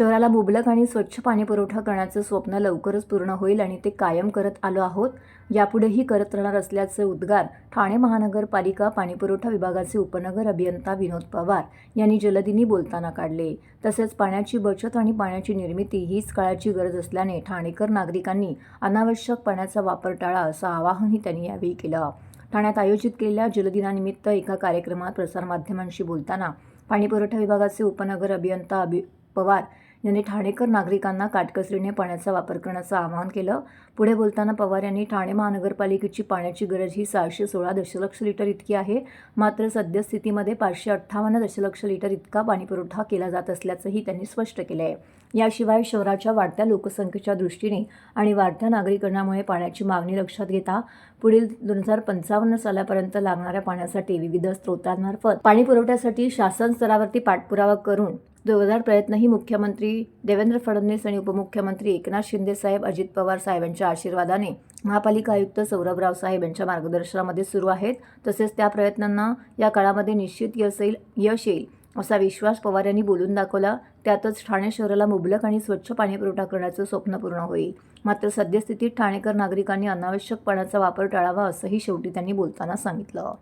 शहराला मुबलक आणि स्वच्छ पाणी पुरवठा करण्याचं स्वप्न लवकरच पूर्ण होईल आणि ते कायम करत आलो आहोत. यापुढेही करत राहणार असल्याचं उद्गार ठाणे महानगरपालिका पाणीपुरवठा विभागाचे उपनगर अभियंता विनोद पवार यांनी जलदिनी बोलताना काढले. तसेच पाण्याची बचत आणि पाण्याची निर्मिती हीच काळाची गरज असल्याने ठाणेकर नागरिकांनी अनावश्यक पाण्याचा वापर टाळा असं आवाहनही त्यांनी यावेळी केलं. ठाण्यात आयोजित केलेल्या जलदिनानिमित्त एका कार्यक्रमात प्रसारमाध्यमांशी बोलताना पाणीपुरवठा विभागाचे उपनगर अभियंता अभि पवार यांनी ठाणेकर नागरिकांना काटकसरीने पाण्याचा वापर करण्याचं आवाहन केलं. पुढे बोलताना पवार यांनी ठाणे महानगरपालिकेची पाण्याची गरज ही सहाशे सोळा दशलक्ष लिटर इतकी आहे. मात्र सद्यस्थितीमध्ये पाचशे अठ्ठावन्न दशलक्ष लिटर इतका पाणीपुरवठा केला जात असल्याचंही त्यांनी स्पष्ट केलं आहे याशिवाय शहराच्या वाढत्या लोकसंख्येच्या दृष्टीने आणि वाढत्या नागरीकरणामुळे पाण्याची मागणी लक्षात घेता पुढील दोन हजार पंचावन्न सालापर्यंत लागणाऱ्या पाण्यासाठी विविध स्रोतांमार्फत पाणी पुरवठ्यासाठी शासन स्तरावरती पाठपुरावा करून जोरदार प्रयत्नही मुख्यमंत्री देवेंद्र फडणवीस आणि उपमुख्यमंत्री एकनाथ शिंदे साहेब अजित पवार साहेबांच्या आशीर्वादाने महापालिका आयुक्त सौरभराव साहेब यांच्या मार्गदर्शनामध्ये सुरू आहेत. तसेच त्या प्रयत्नांना या काळामध्ये निश्चित यश येईल यश येईल असा विश्वास पवार यांनी बोलून दाखवला. त्यातच ठाणे शहराला मुबलक आणि स्वच्छ पाणीपुरवठा करण्याचं स्वप्न पूर्ण होईल. मात्र सद्यस्थितीत ठाणेकर नागरिकांनी अनावश्यक पाण्याचा वापर टाळावा असंही शेवटी त्यांनी बोलताना सांगितलं.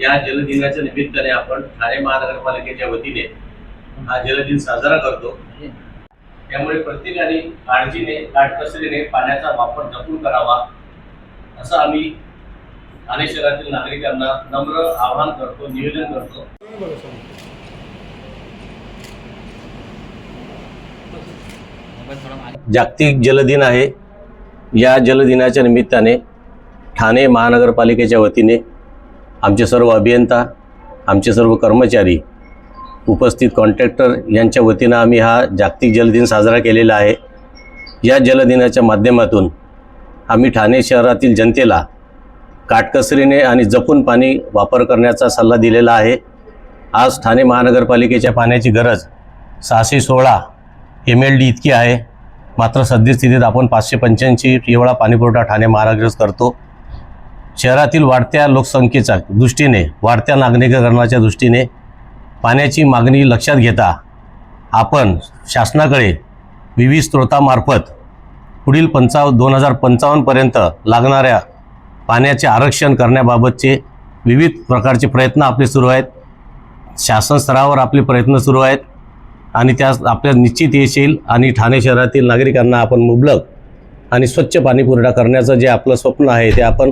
या जलदिनाच्या निमित्ताने आपण ठाणे महानगरपालिकेच्या वतीने हा जलदिन साजरा करतो. त्यामुळे प्रत्येकाने काळजीने काटकसरीने पाण्याचा वापर जपून करावा असं आम्ही ठाणे शहरातील नागरिकांना नम्र आवाहन करतो निवेदन करतो. जागतिक जलदिन आहे. या जलदिनाच्या निमित्ताने ठाणे महानगरपालिकेच्या वतीने आमचे सर्व अभियंता आमचे सर्व कर्मचारी उपस्थित कॉन्ट्रॅक्टर यांच्या वतीनं आम्ही हा जागतिक जलदिन साजरा केलेला आहे. या जलदिनाच्या माध्यमातून आम्ही ठाणे शहरातील जनतेला काटकसरीने आणि जपून पाणी वापर करण्याचा सल्ला दिलेला आहे. आज ठाणे महानगरपालिकेच्या पाण्याची गरज सहाशे सोळा एम एल डी इतकी आहे. मात्र सद्यस्थितीत आपण पाचशे पंच्याऐंशी एवढा पाणीपुरवठा ठाणे महानगरच करतो. शहरातील वाढत्या लोकसंख्येच्या दृष्टीने वाढत्या नागरिकीकरणाच्या दृष्टीने पाण्याची मागणी लक्षात घेता आपण शासनाकडे विविध स्रोतामार्फत पुढील पंचाव दोन हजार पंचावन्नपर्यंत लागणाऱ्या पाण्याचे आरक्षण करण्याबाबतचे विविध प्रकारचे प्रयत्न आपले सुरू आहेत. शासन स्तरावर आपले प्रयत्न सुरू आहेत आणि त्यास आपल्या निश्चित यश येईल आणि ठाणे शहरातील नागरिकांना आपण मुबलक आणि स्वच्छ पाणीपुरवठा करण्याचं जे आपलं स्वप्न आहे ते आपण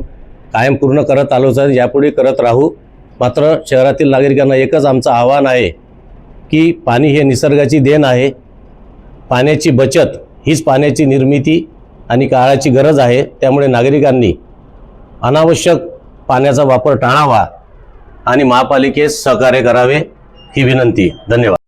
कायम पूर्ण करत आलोच आहे. यापुढे करत राहू. मात्र शहरातील नागरिकांना एकच आमचं आव्हान आहे की पाणी हे निसर्गाची देण आहे. पाण्याची बचत हीच पाण्याची निर्मिती आणि काळाची गरज आहे. त्यामुळे नागरिकांनी अनावश्यक पाण्याचा वापर टाळावा आणि महापालिकेस सहकार्य करावे ही विनंती. धन्यवाद.